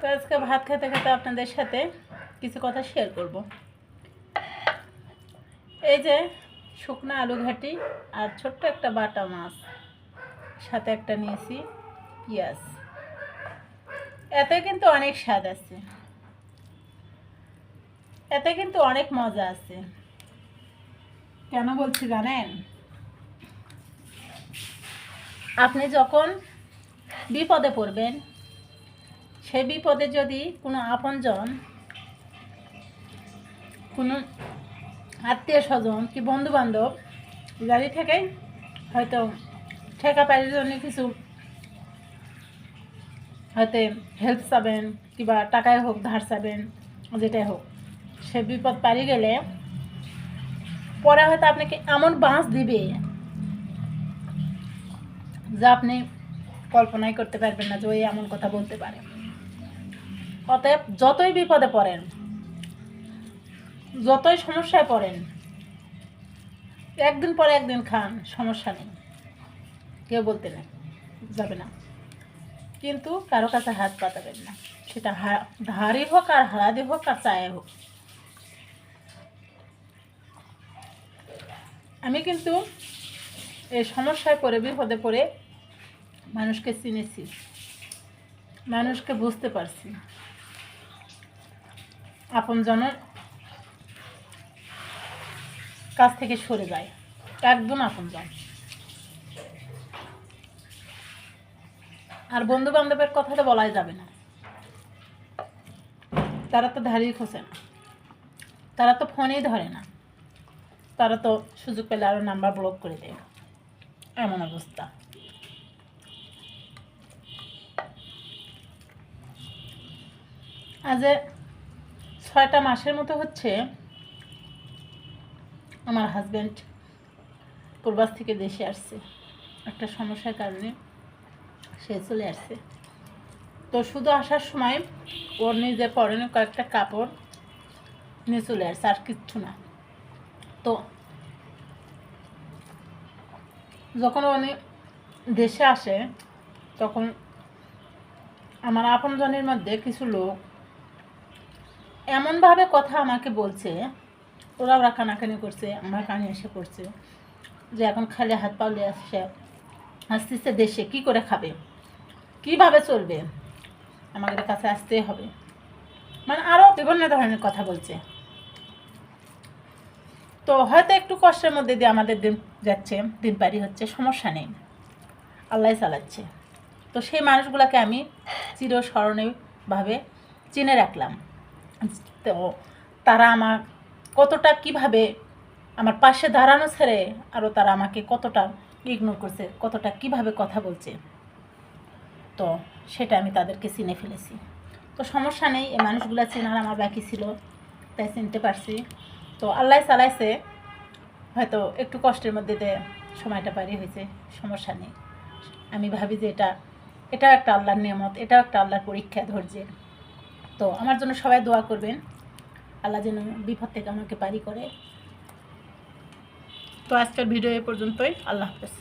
তো আজকে ভাত খেতে খেতে আপনাদের সাথে কিছু কথা শেয়ার করব। এই যে শুকনো আলু ঘাটি আর ছোট্ট একটা বাটা মাছ, সাথে একটা নিয়েছি পেঁয়াজ। এতে কিন্তু অনেক স্বাদ আছে। এতে কিন্তু অনেক মজা আছে। কেন বলছি জানেন? আপনি যখন বিপদে পড়বেন সেই বিপদে যদি কোনো আপনজন, কোনো আত্মীয় স্বজন কি বন্ধু বান্ধব গাড়ি থেকে হয়তো ঠেকা পাড়ির জন্য কিছু হয়তো হেল্প চাবেন কিংবা টাকায় হোক, ধার চাবেন, যেটাই হোক, সে বিপদ পারি গেলে পরে হয়তো আপনাকে এমন বাঁশ দিবে যা আপনি কল্পনাই করতে পারবেন না যে ওই এমন কথা বলতে পারে। অতএব যতই বিপদে পড়েন, যতই সমস্যায় পড়েন, একদিন পরে একদিন খান, সমস্যা নেই। কেউ বলতে নেই যাবে না। কিন্তু কারও কাছে হাত পাতাবেন না। সেটা ধারই হোক আর হারাদি হোক আর চায়ে হোক। আমি কিন্তু এই সমস্যায় পড়ে, বিপদে পড়ে মানুষকে চিনেছি। মানুষকে বুঝতে পারছি। আপনজনের কাছ থেকে সরে যায়। একদম আপনজন। আর বন্ধু বান্ধবের কথা তো বলাই যাবে না। তারা তো ধারেই খোঁজে না। তারা তো ফোনেই ধরে না। তারা তো সুযোগ পেলে আরও নাম্বার ব্লক করে দেয়। এমন অবস্থা। আজ ছয়টা মাসের মতো হচ্ছে আমার হাজব্যান্ড প্রবাস থেকে দেশে আসছে। একটা সমস্যার কারণে সে চলে আসছে। তো শুধু আসার সময় ওর নিজের পরনে কয়েকটা কাপড় নিয়ে চলে আসছে, আর কিচ্ছু না। তো যখন উনি দেশে আসে, তখন আমার আপনজনের মধ্যে কিছু লোক এমনভাবে কথা আমাকে বলছে, ওরা ওরা কানাকানি করছে, আমার কানে এসে পড়ছে যে এখন খালি হাত পাউলে আসছে আস্তে আস্তে দেশে কী করে খাবে? কীভাবে চলবে? আমাদের কাছে আসতেই হবে। মানে আরও বিভিন্ন ধরনের কথা বলছে। তো হয়তো একটু কষ্টের মধ্যে দিয়ে আমাদের দিন যাচ্ছে, দিন পারি হচ্ছে, সমস্যা নেই। আল্লাহ চালাচ্ছে। তো সেই মানুষগুলোকে আমি চিরস্মরণীয়ভাবে চিনে রাখলাম। তো তারা আমার কতটা কীভাবে আমার পাশে দাঁড়ানো ছেড়ে আরও তারা আমাকে কতটা ইগনোর করছে, কতটা কীভাবে কথা বলছে। তো সেটা আমি তাদেরকে চিনে ফেলেছি। তো সমস্যা নেই, এই মানুষগুলো চেনার আমার বাকি ছিল, তাই চিনতে পারছি। তো আল্লাহ চালাইছে, হয়তো একটু কষ্টের মধ্যে দিয়ে সময়টা পারি হয়েছে, সমস্যা নেই। আমি ভাবি যে এটা, এটাও একটা আল্লাহর নিয়ামত, এটাও একটা আল্লাহর পরীক্ষা ধৈর্যের। তো আমার জন্য সবাই দোয়া করবেন। আল্লাহ যেন বিপদ থেকে আমাকে পারি করে। তো আজকের ভিডিও এ পর্যন্তই। আল্লাহ হাফেজ।